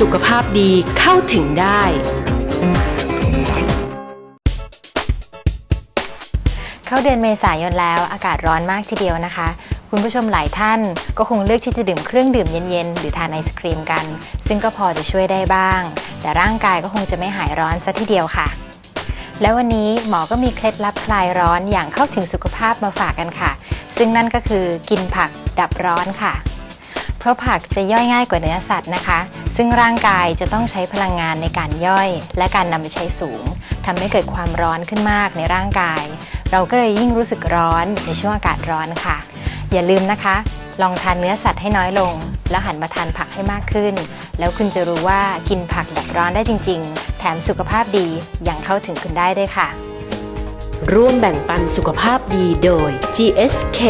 สุขภาพดีเข้าถึงได้ เข้าเดือนเมษายนแล้วอากาศร้อนมากทีเดียวนะคะ คุณผู้ชมหลายท่านก็คงเลือกที่จะดื่มเครื่องดื่มเย็นๆ หรือทานไอศครีมกัน ซึ่งก็พอจะช่วยได้บ้าง แต่ร่างกายก็คงจะไม่หายร้อนซะทีเดียวค่ะ และวันนี้หมอก็มีเคล็ดลับคลายร้อนอย่างเข้าถึงสุขภาพมาฝากกันค่ะ ซึ่งนั่นก็คือกินผักดับร้อนค่ะเพราะผักจะย่อยง่ายกว่าเนื้อสัตว์นะคะ ซึ่งร่างกายจะต้องใช้พลังงานในการย่อย และการนำไปใช้สูงทำให้เกิดความร้อนขึ้นมากในร่างกาย เราก็เลยยิ่งรู้สึกร้อนในช่วงอากาศร้อนค่ะ อย่าลืมนะคะ ลองทานเนื้อสัตว์ให้น้อยลง แล้วหันมาทานผักให้มากขึ้น แล้วคุณจะรู้ว่ากินผักดับร้อนได้จริง ๆ แถมสุขภาพดีอย่างเข้าถึงคุณได้ด้วยค่ะ ร่วมแบ่งปันสุขภาพดีโดย GSK